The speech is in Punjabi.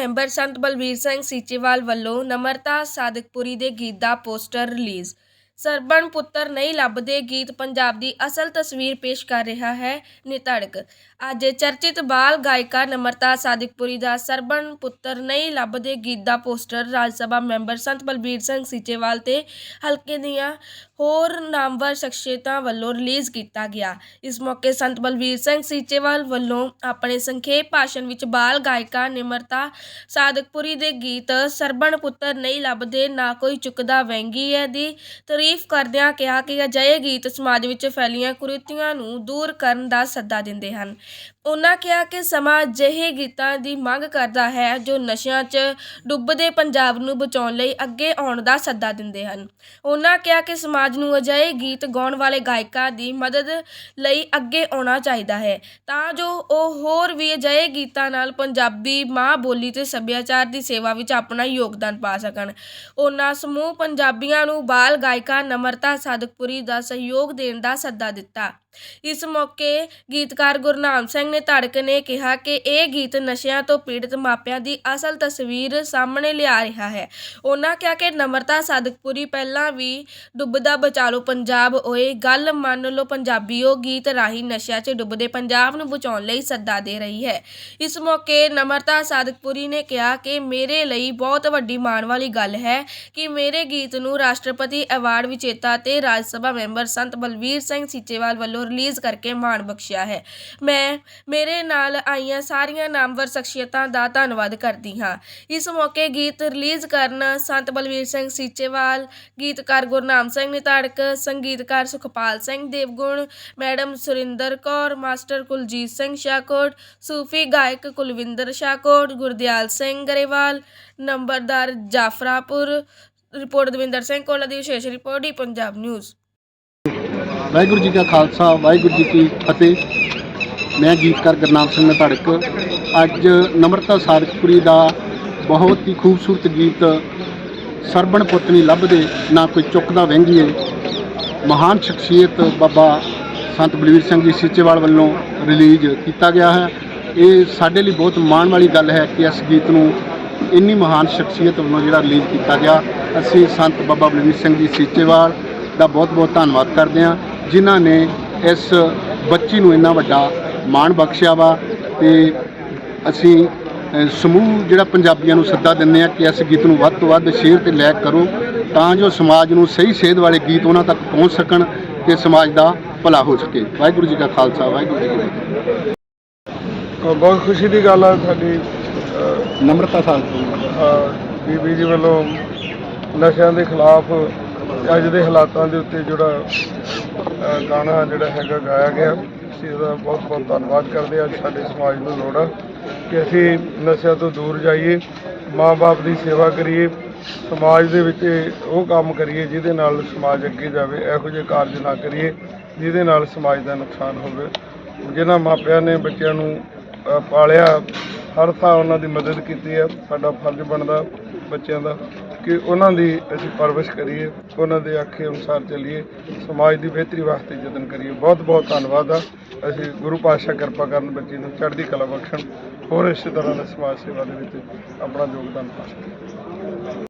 ਮੈਂਬਰ ਸੰਤ ਬਲਵੀਰ ਸਿੰਘ ਸੀਚੇਵਾਲ ਵੱਲੋਂ ਨਮਰਤਾ ਸਾਦਿਕਪੁਰੀ ਦੇ ਗੀਤ ਦਾ ਪੋਸਟਰ ਰਿਲੀਜ਼। ਸਰਬਣ ਪੁੱਤਰ ਨਹੀਂ ਲੱਭਦੇ ਗੀਤ ਪੰਜਾਬ ਦੀ ਅਸਲ ਤਸਵੀਰ ਪੇਸ਼ ਕਰ ਰਿਹਾ ਹੈ ਨਿਤੜਕ। ਅੱਜ ਚਰਚਿਤ ਬਾਲ ਗਾਇਕਾ ਨਮਰਤਾ ਸਾਦਿਕਪੁਰੀ ਦਾ ਸਰਬਣ ਪੁੱਤਰ ਨਹੀਂ ਲੱਭਦੇ ਗੀਤ ਦਾ ਪੋਸਟਰ ਰਾਜ ਸਭਾ ਮੈਂਬਰ ਸੰਤ ਬਲਬੀਰ ਸਿੰਘ ਸੀਚੇਵਾਲ ਤੇ ਹਲਕੇ ਦੀਆਂ ਹੋਰ ਨਾਮਵਰ ਸ਼ਖਸੀਅਤਾਂ ਵੱਲੋਂ ਰਿਲੀਜ਼ ਕੀਤਾ ਗਿਆ। ਇਸ ਮੌਕੇ ਸੰਤ ਬਲਬੀਰ ਸਿੰਘ ਸੀਚੇਵਾਲ ਵੱਲੋਂ ਆਪਣੇ ਸੰਖੇਪ ਭਾਸ਼ਣ ਵਿੱਚ ਬਾਲ ਗਾਇਕਾ ਨਿਮਰਤਾ ਸਾਦਕਪੁਰੀ ਦੇ ਗੀਤ ਸਰਬਣ ਪੁੱਤਰ ਨਹੀਂ ਲੱਭਦੇ, ਨਾ ਕੋਈ ਚੁੱਕਦਾ ਵਹਿੰਗੀ ਹੈ ਦੀ ਤਾਰੀਫ ਕਰਦਿਆਂ ਕਿਹਾ ਕਿ ਅਜਿਹੇ ਗੀਤ ਸਮਾਜ ਵਿੱਚ ਫੈਲੀਆਂ ਕੁਰੀਤੀਆਂ ਨੂੰ ਦੂਰ ਕਰਨ ਦਾ ਸੱਦਾ ਦਿੰਦੇ ਹਨ। ਉਹਨਾਂ ਕਿਹਾ ਕਿ ਸਮਾਜ ਅਜਿਹੇ ਗੀਤਾਂ ਦੀ ਮੰਗ ਕਰਦਾ ਹੈ ਜੋ ਨਸ਼ਿਆਂ 'ਚ ਡੁੱਬਦੇ ਪੰਜਾਬ ਨੂੰ ਬਚਾਉਣ ਲਈ ਅੱਗੇ ਆਉਣ ਦਾ ਸੱਦਾ ਦਿੰਦੇ ਹਨ। ਉਹਨਾਂ ਕਿਹਾ ਕਿ ਸਮਾਜ ਨੂੰ ਅਜਿਹੇ ਗੀਤ ਗਾਉਣ ਵਾਲੇ ਗਾਇਕਾਂ ਦੀ ਮਦਦ ਲਈ ਅੱਗੇ ਆਉਣਾ ਚਾਹੀਦਾ ਹੈ। ਤਾਂ ਜੋ ਉਹ ਹੋਰ ਵੀ ਅਜਿਹੇ ਗੀਤਾਂ ਨਾਲ ਪੰਜਾਬੀ ਮਾਂ ਬੋਲੀ ਤੇ ਸੱਭਿਆਚਾਰ ਦੀ ਸੇਵਾ ਵਿੱਚ ਆਪਣਾ ਯੋਗਦਾਨ ਪਾ ਸਕਣ। ਉਹਨਾਂ ਸਮੂਹ ਪੰਜਾਬੀਆਂ ਨੂੰ ਬਾਲ ਗਾਇਕਾ ਨਮਰਤਾ ਸਾਦਕਪੁਰੀ ਦਾ ਸਹਿਯੋਗ ਦੇਣ ਦਾ ਸੱਦਾ ਦਿੱਤਾ। ਇਸ ਮੌਕੇ ਗੀਤਕਾਰ ਗੁਰਨਾਮ ਸਿੰਘ ਨੇ ਧੜਕ ਨੇ ਕਿਹਾ ਕਿ ਇਹ ਗੀਤ ਨਸ਼ਿਆਂ ਤੋਂ ਪੀੜਤ ਮਾਪਿਆਂ ਦੀ ਅਸਲ ਤਸਵੀਰ ਸਾਹਮਣੇ ਲਿਆ ਰਿਹਾ ਹੈ। ਉਹਨਾਂ ਕਿਹਾ ਕਿ ਨਮਰਤਾ ਸਾਦਕਪੁਰੀ ਪਹਿਲਾਂ ਵੀ ਡੁੱਬਦਾ ਬਚਾ ਲਓ ਪੰਜਾਬ ਓਏ, ਗੱਲ ਮੰਨ ਲਓ ਪੰਜਾਬੀਓ, ਗੀਤ ਰਾਹੀਂ ਨਸ਼ਿਆਂ 'ਚ ਡੁੱਬਦੇ ਪੰਜਾਬ ਨੂੰ ਬਚਾਉਣ ਲਈ ਸੱਦਾ ਦੇ ਰਹੀ ਹੈ। ਇਸ ਮੌਕੇ ਨਮਰਤਾ ਸਾਦਕਪੁਰੀ ਨੇ ਕਿਹਾ ਕਿ ਮੇਰੇ ਲਈ ਬਹੁਤ ਵੱਡੀ ਮਾਣ ਵਾਲੀ ਗੱਲ ਹੈ ਕਿ ਮੇਰੇ ਗੀਤ ਨੂੰ ਰਾਸ਼ਟਰਪਤੀ ਅਵਾਰਡ ਵਿਜੇਤਾ ਤੇ ਰਾਜ ਸਭਾ ਮੈਂਬਰ ਸੰਤ ਬਲਵੀਰ ਸਿੰਘ ਸੀਚੇਵਾਲ ਵੱਲੋਂ ਰਿਲੀਜ਼ ਕਰਕੇ ਮਾਣ ਬਖਸ਼ਿਆ ਹੈ। ਮੈਂ, ਮੇਰੇ ਨਾਲ ਆਈਆਂ ਸਾਰੀਆਂ ਨਾਮਵਰ ਸ਼ਖਸੀਅਤਾਂ ਦਾ ਧੰਨਵਾਦ ਕਰਦੀ ਹਾਂ। ਇਸ ਮੌਕੇ ਗੀਤ ਰਿਲੀਜ਼ ਕਰਨ ਸੰਤ ਬਲਵੀਰ ਸਿੰਘ ਸੀਚੇਵਾਲ, ਗੀਤਕਾਰ ਗੁਰਨਾਮ ਸਿੰਘ ਨਿਤਾੜਕ, ਸੰਗੀਤਕਾਰ ਸੁਖਪਾਲ ਸਿੰਘ ਦੇਵਗੁਣ, ਮੈਡਮ ਸੁਰਿੰਦਰ ਕੌਰ, ਮਾਸਟਰ ਕੁਲਜੀਤ ਸਿੰਘ ਸ਼ਾਕੋਟ, ਸੂਫੀ ਗਾਇਕ ਕੁਲਵਿੰਦਰ ਸ਼ਾਕੋਟ, ਗੁਰਦਿਆਲ ਸਿੰਘ ਗਰੇਵਾਲ, ਨੰਬਰਦਾਰ ਜਾਫਰਾਪੁਰ, ਰਿਪੋਰਟ ਦਵਿੰਦਰ ਸਿੰਘ ਕੋਲਾ ਦੀ ਵਿਸ਼ੇਸ਼ ਰਿਪੋਰਟ ਹੀ ਪੰਜਾਬ ਨਿਊਜ਼। ਵਾਹਿਗੁਰੂ ਜੀ ਕਾ ਖਾਲਸਾ, ਵਾਹਿਗੁਰੂ ਜੀ ਕੀ ਫਤਿਹ। ਮੈਂ ਗੀਤਕਾਰ ਗੁਰਨਾਮ ਸਿੰਘ ਨਧੜਕ ਅੱਜ ਨਮਰਤਾ ਸਾਦਕਪੁਰੀ ਦਾ ਬਹੁਤ ਹੀ ਖੂਬਸੂਰਤ ਗੀਤ ਸਰਬਣ ਪੁੱਤ ਨਹੀਂ ਲੱਭਦੇ, ਨਾ ਕੋਈ ਚੁੱਕਦਾ ਵਹਿੰਗੀਏ। ਮਹਾਨ ਸ਼ਖਸੀਅਤ ਬਾਬਾ ਸੰਤ ਬਲਵੀਰ ਸਿੰਘ ਜੀ ਸੀਚੇਵਾਲ ਵੱਲੋਂ ਰਿਲੀਜ਼ ਕੀਤਾ ਗਿਆ ਹੈ। ਇਹ ਸਾਡੇ ਲਈ ਬਹੁਤ ਮਾਣ ਵਾਲੀ ਗੱਲ ਹੈ ਕਿ ਇਸ ਗੀਤ ਨੂੰ ਇੰਨੀ ਮਹਾਨ ਸ਼ਖਸੀਅਤ ਵੱਲੋਂ ਜਿਹੜਾ ਰਿਲੀਜ਼ ਕੀਤਾ ਗਿਆ। ਅਸੀਂ ਸੰਤ ਬਾਬਾ ਬਲਵੀਰ ਸਿੰਘ ਜੀ ਸੀਚੇਵਾਲ ਦਾ ਬਹੁਤ-ਬਹੁਤ ਧੰਨਵਾਦ ਕਰਦੇ ਹਾਂ। ਜਿਨ੍ਹਾਂ ਨੇ ਇਸ ਬੱਚੀ ਨੂੰ ਇੰਨਾ ਵੱਡਾ ਮਾਣ ਬਖਸ਼ਿਆ ਵਾ ਤੇ ਅਸੀਂ ਸਮੂਹ ਜਿਹੜਾ ਪੰਜਾਬੀਆਂ ਨੂੰ ਸੱਦਾ ਦਿੰਦੇ ਆ ਕਿ ਇਸ ਗੀਤ ਨੂੰ ਵੱਧ ਤੋਂ ਵੱਧ ਸ਼ੇਅਰ ਤੇ ਲਾਇਕ ਕਰੋ ਤਾਂ ਜੋ ਸਮਾਜ ਨੂੰ ਸਹੀ ਸੇਧ ਵਾਲੇ ਗੀਤ ਉਹਨਾਂ ਤੱਕ ਪਹੁੰਚ ਸਕਣ ਤੇ ਸਮਾਜ ਦਾ ਭਲਾ ਹੋ ਸਕੇ। ਵਾਹਿਗੁਰੂ ਜੀ ਕਾ ਖਾਲਸਾ ਵਾਹਿਗੁਰੂ ਜੀ ਕੀ ਫਤਿਹ। ਅ, ਬਹੁਤ ਖੁਸ਼ੀ ਦੀ ਗੱਲ ਆ ਸਾਡੀ ਨਮਰਤਾ ਸਾਹਿਬ ਬੀਬੀ ਜੀ ਵੱਲੋਂ ਨਸ਼ਿਆਂ ਦੇ ਖਿਲਾਫ ਅੱਜ ਦੇ ਹਾਲਾਤਾਂ ਦੇ ਉੱਤੇ ਜਿਹੜਾ ਗਾਣਾ ਜਿਹੜਾ ਹੈਗਾ ਗਾਇਆ ਗਿਆ, ਅਸੀਂ ਇਹਦਾ ਬਹੁਤ ਬਹੁਤ ਧੰਨਵਾਦ ਕਰਦੇ ਹਾਂ। ਅੱਜ ਸਾਡੇ ਸਮਾਜ ਨੂੰ ਲੋੜ ਆ ਕਿ ਅਸੀਂ ਨਸ਼ਿਆਂ ਤੋਂ ਦੂਰ ਜਾਈਏ ਮਾਂ-ਬਾਪ ਦੀ ਸੇਵਾ ਕਰੀਏ, ਸਮਾਜ ਦੇ ਵਿੱਚ ਉਹ ਕੰਮ ਕਰੀਏ ਜਿਹਦੇ ਨਾਲ ਸਮਾਜ ਅੱਗੇ ਜਾਵੇ, ਇਹੋ ਜਿਹੇ ਕਾਰਜ ਨਾ ਕਰੀਏ, ਜਿਹਦੇ ਨਾਲ ਸਮਾਜ ਦਾ ਨੁਕਸਾਨ ਹੋਵੇ। ਜਿਨ੍ਹਾਂ ਮਾਪਿਆਂ ਨੇ ਬੱਚਿਆਂ ਨੂੰ ਪਾਲਿਆ, ਹਰ ਥਾਂ ਉਹਨਾਂ ਦੀ ਮਦਦ ਕੀਤੀ ਹੈ ਸਾਡਾ ਫਰਜ਼ ਬਣਦਾ ਬੱਚਿਆਂ ਦਾ। ਕਿ ਉਹਨਾਂ ਦੀ ਅਸੀਂ ਪਰਵਰਿਸ਼ ਕਰੀਏ, ਉਹਨਾਂ ਦੇ ਆਖੇ ਅਨੁਸਾਰ ਚੱਲੀਏ, ਸਮਾਜ ਦੀ ਬਿਹਤਰੀ ਵਾਸਤੇ ਯਤਨ ਕਰੀਏ। ਬਹੁਤ ਬਹੁਤ ਧੰਨਵਾਦ ਆ। ਅਸੀਂ ਗੁਰੂ ਪਾਤਸ਼ਾਹ ਕਿਰਪਾ ਕਰਨ ਬੱਚੇ ਨੂੰ ਚੜ੍ਹਦੀ ਕਲਾ ਬਖਸ਼ਣ, ਹੋਰ ਇਸੇ ਤਰ੍ਹਾਂ ਦਾ ਸਮਾਜ ਸੇਵਾ ਦੇ ਵਿੱਚ ਆਪਣਾ ਯੋਗਦਾਨ ਪਾ ਸਕੀਏ